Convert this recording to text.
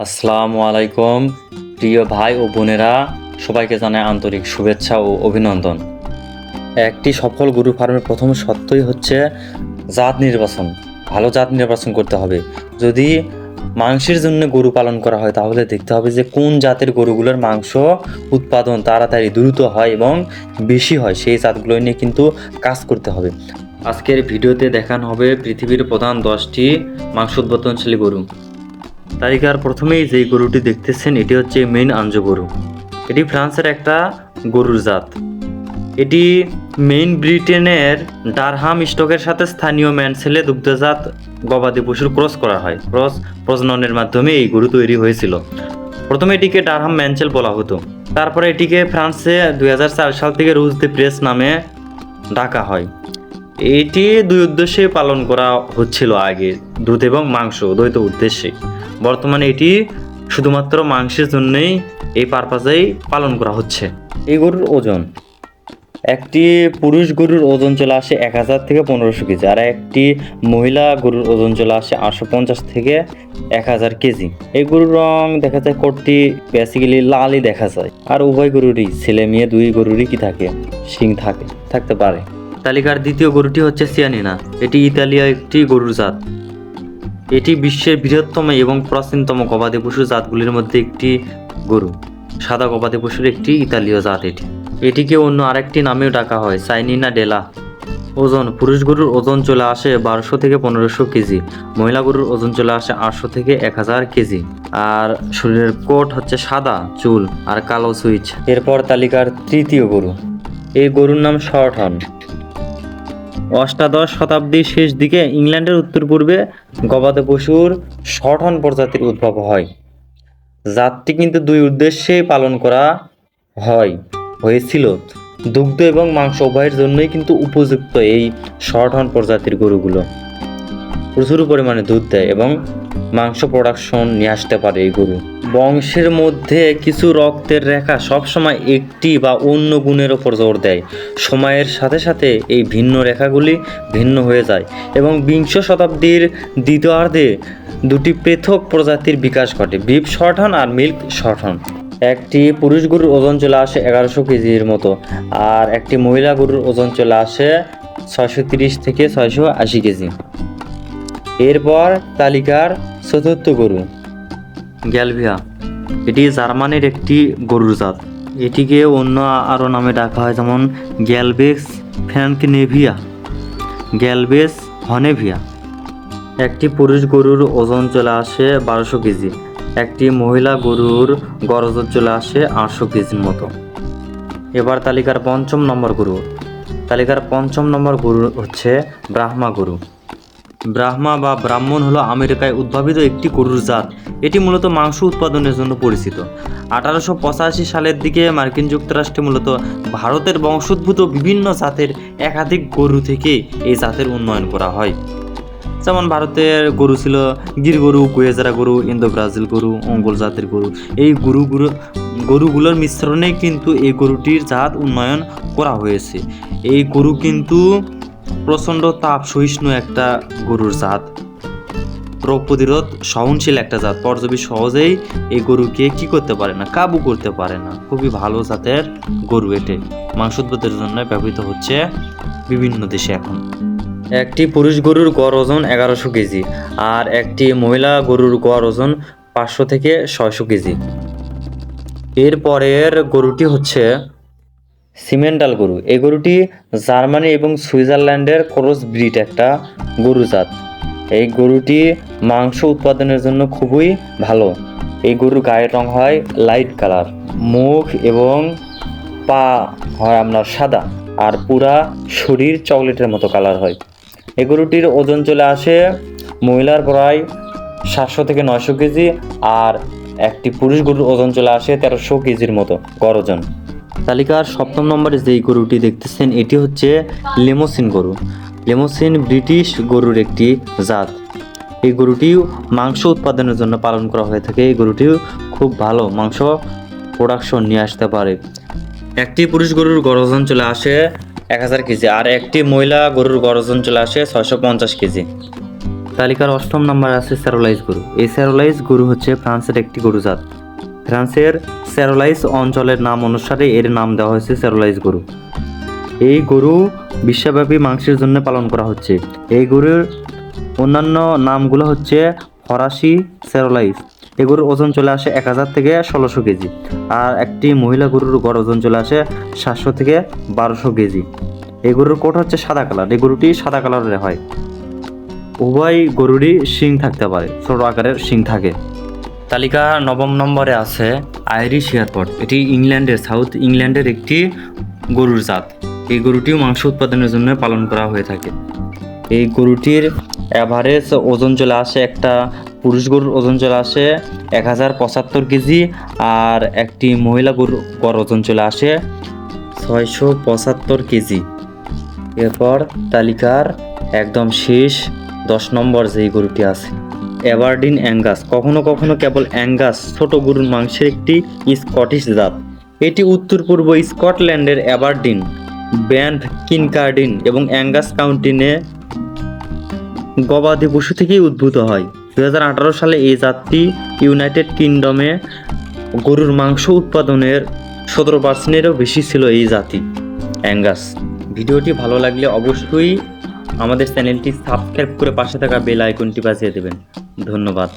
আসসালামু আলাইকুম, প্রিয় ভাই ও বোনেরা, সবাইকে জানাই আন্তরিক শুভেচ্ছা ও অভিনন্দন। একটি সফল গরু ফার্মের প্রথম সত্যই হচ্ছে জাত নির্বাচন, ভালো জাত নির্বাচন করতে হবে। যদি মাংসের জন্য গরু পালন করা হয়, তাহলে দেখতে হবে যে কোন জাতের গরুগুলোর মাংস উৎপাদন তাড়াতাড়ি দ্রুত হয় এবং বেশি হয়, সেই জাতগুলো নিয়ে কিন্তু কাজ করতে হবে। আজকের ভিডিওতে দেখানো হবে পৃথিবীর প্রধান দশটি মাংস উৎপাদনশীল গরু। তালিকার প্রথমেই যে গরুটি দেখতেছেন, এটি হচ্ছে মেইন আঞ্জ গরু। এটি ফ্রান্সের একটা গরুর জাত। এটি মেইন ব্রিটেনের ডারহাম স্টকের সাথে স্থানীয় ম্যানসেলে দুগ্ধজাত গবাদি পশুর ক্রস করা হয়। ক্রস প্রজননের মাধ্যমে এই গরু তৈরি হয়েছিল। প্রথমে এটিকে ডারহাম ম্যানসেল বলা হতো। তারপরে এটিকে ফ্রান্সে দুই হাজার চার সাল থেকে রুজ দি প্রেস নামে ডাকা হয়। এটি দুই উদ্দেশ্যে পালন করা হচ্ছিল আগে, দুধ এবং মাংস দ্বৈত উদ্দেশ্যে। বর্তমানে এটি শুধুমাত্র মাংসের জন্যই এই পারপাজেই পালন করা হচ্ছে। এই গরুর ওজন। একটি পুরুষ গরুর ওজন চলে আসে এক হাজার থেকে পনেরোশো কেজি, আর একটি মহিলা গরুর ওজন চলে আসে আটশো পঞ্চাশ থেকে এক হাজার কেজি। এই গরুর রং দেখা যায় কোটটি বেসিক্যালি লালই দেখা যায়। আর উভয় গরুরই, ছেলে মেয়ে দুই গরুরই কি থাকে? শিং থাকে, থাকতে পারে। তালিকার দ্বিতীয় গরুটি হচ্ছে সিয়ানিনা। এটি ইতালীয় একটি গরুর জাত। এটি বিশ্বের বৃহত্তম এবং প্রাচীনতম গবাদি পশু জাতগুলির মধ্যে একটি গরু, সাদা গবাদি পশুর একটি ইতালীয় জাত এটি। এটিকে অন্য আরেকটি নামেও ডাকা হয়, সাইনিনা ডেলা। ওজন, পুরুষ গরুর ওজন চলে আসে বারোশো থেকে পনেরোশো কেজি, মহিলা গরুর ওজন চলে আসে আটশো থেকে এক হাজার কেজি। আর শরীরের কোট হচ্ছে সাদা, চুল আর কালো সুইচ। এরপর তালিকার তৃতীয় গরু। এই গরুর নাম শর্ট হর্ন অষ্টাদশ শতাব্দীর শেষ দিকে ইংল্যান্ডের উত্তর পূর্বে গবাদি পশুর শঠন প্রজাতির উদ্ভব হয়। জাতটি কিন্তু দুই উদ্দেশ্যে পালন করা হয়। হয়েছিল দুগ্ধ এবং মাংস উভয়ের জন্যই কিন্তু উপযুক্ত এই শর্টহর্ন প্রজাতির গরুগুলো। প্রচুর পরিমাণে দুধ দেয় এবং মাংস প্রোডাকশন নিয়ে আসতে পারে এই গরু। বংশের মধ্যে কিছু রক্তের রেখা সবসময় একটি বা অন্য গুণের ওপর জোর দেয়। সময়ের সাথে সাথে এই ভিন্ন রেখাগুলি ভিন্ন হয়ে যায় এবং বিংশ শতাব্দীর দ্বিতীয়ার্ধে দুটি পৃথক প্রজাতির বিকাশ ঘটে, বিপ শর্টহন আর মিল্ক শর্টহন একটি পুরুষ গরুর ওজন চলে আসে এগারোশো কেজির মতো আর একটি মহিলা গরুর ওজন চলে আসে ছয়শো তিরিশ থেকে ছয়শো আশি কেজি। এরপর তালিকার চতুর্থ গরু। গ্যালভিয়া এটি জার্মানির একটি গরুর জাত। এটিকে অন্য আরও নামে ডাকা হয়, যেমন গ্যালবেক্স ফ্যানকনেভিয়া গ্যালবেস হনেভিয়া। একটি পুরুষ গরুর ওজন চলে আসে বারোশো কেজি, একটি মহিলা গরুর গরজ চলে আসে আটশো কেজির মতো। এবার তালিকার পঞ্চম নম্বর গরু। তালিকার পঞ্চম নম্বর গরু হচ্ছে ব্রাহ্মা গরু। ব্রাহ্মা বা ব্রাহ্মণ হলো আমেরিকায় উদ্ভাবিত একটি গরুর জাত। এটি মূলত মাংস উৎপাদনের জন্য পরিচিত। আঠারোশো পঁচাশি সালের দিকে মার্কিন যুক্তরাষ্ট্রে মূলত ভারতের বংশোদ্ভূত বিভিন্ন জাতের একাধিক গরু থেকে এই জাতের উন্নয়ন করা হয়। যেমন ভারতের গরু ছিল গির গরু গুয়েজারা গরু ইন্দো ব্রাজিল গরু, অঙ্গল জাতের গরু। এই গরুগুলো, গরুগুলোর মিশ্রণে কিন্তু এই গরুটির জাত উন্নয়ন করা হয়েছে। এই গরু কিন্তু প্রচণ্ড তাপ সহিষ্ণু একটা গরুর জাত। রোগ প্রতিরোধ সহনশীল একটা জাত। পরজীবী সহজেই এই গরুকে কি করতে পারে না, কাবু করতে পারে না। খুবই ভালো জাতের গরু এটে। মাংস উৎপাদনের জন্য ব্যবহৃত হচ্ছে বিভিন্ন দেশে এখন। একটি পুরুষ গরুর গড় ওজন এগারোশো কেজি আর একটি মহিলা গরুর গড় ওজন পাঁচশো থেকে ছয়শো কেজি। এরপরের গরুটি হচ্ছে সিমেন্টাল গরু। এই গরুটি জার্মানি এবং সুইজারল্যান্ডের ক্রস ব্রিড একটা গরু জাত। এই গরুটি মাংস উৎপাদনের জন্য খুবই ভালো। এই গরুর গায়ের রং হয় লাইট কালার। মুখ এবং পা হয় আপনার সাদা আর পুরা শরীর চকলেটের মতো কালার হয়। এই গরুটির ওজন চলে আসে মহিলার প্রায় সাতশো থেকে নয়শো কেজি আর একটি পুরুষ গরুর ওজন চলে আসে তেরোশো কেজির মতো গড় ওজন। তালিকার সপ্তম নম্বরে যেই গরুটি দেখতেছেন, এটি হচ্ছে লেমোসিন গরু। লেমোসিন ব্রিটিশ গরুর একটি জাত। এই গরুটিও মাংস উৎপাদনের জন্য পালন করা হয়ে থাকে। এই গরুটিও খুব ভালো মাংস প্রোডাকশন নিয়ে আসতে পারে। একটি পুরুষ গরুর গরজন চলে আসে এক হাজার কেজি, আর একটি মহিলা গরুর গরজন চলে আসে ছয়শো পঞ্চাশ কেজি। তালিকার অষ্টম নম্বরে আছে স্যারোলাইজ গরু। এই স্যারোলাইজ গরু হচ্ছে ফ্রান্সের একটি গরু জাত। ফ্রান্সের স্যারোলাইজ অঞ্চলের নাম অনুসারে এর নাম দেওয়া হয়েছে স্যারোলাইজ গরু। এই গরু বিশ্বব্যাপী মাংসের জন্য পালন করা হচ্ছে। এই গরুর অন্যান্য নামগুলো হচ্ছে ফরাসি স্যারোলাইজ এই গরুর ওজন চলে আসে এক হাজার থেকে ষোলোশো কেজি আর একটি মহিলা গরুর গড় ওজন চলে আসে সাতশো থেকে বারোশো কেজি। এই গরুর কোট হচ্ছে সাদা কালার। এই গরুটি সাদা কালারের হয়। উভয় গরুরই শিং থাকতে পারে, ছোট আকারের শিং থাকে। তালিকা নবম নম্বরে আছে আইরিশ এয়ারপোর্ট। এটি ইংল্যান্ডের, সাউথ ইংল্যান্ডের একটি গরুর জাত। এই গরুটিও মাংস উৎপাদনের জন্য পালন করা হয়ে থাকে। এই গরুটির অ্যাভারেজ ওজন চলে আসে একটা পুরুষ গরুর ওজন চলে আসে এক হাজার পঁচাত্তর কেজি আর একটি মহিলা গরুর গড় ওজন চলে আসে ছয়শো পঁচাত্তর কেজি। এরপর তালিকার একদম শেষ দশ নম্বর যেই গরুটি আছে। অ্যাবারডিন অ্যাঙ্গাস, কখনো কখনো কেবল অ্যাঙ্গাস, ছোট গরুর মাংসের একটি স্কটিশ জাত। এটি উত্তর পূর্ব স্কটল্যান্ডের অ্যাবারডিন ব্যান্ড কিনকার্ডিন এবং অ্যাঙ্গাস কাউন্টিনে গবাদি পশু থেকেই উদ্ভূত হয়। দু হাজার আঠারো সালে এই জাতটি ইউনাইটেড কিংডমে গরুর মাংস উৎপাদনের সতেরো পার্সেন্টেরও বেশি ছিল এই জাতি, অ্যাঙ্গাস। ভিডিওটি ভালো লাগলে অবশ্যই আমাদের চ্যানেলটি সাবস্ক্রাইব করে পাশে থাকা বেল আইকনটি বাজিয়ে দেবেন। ধন্যবাদ।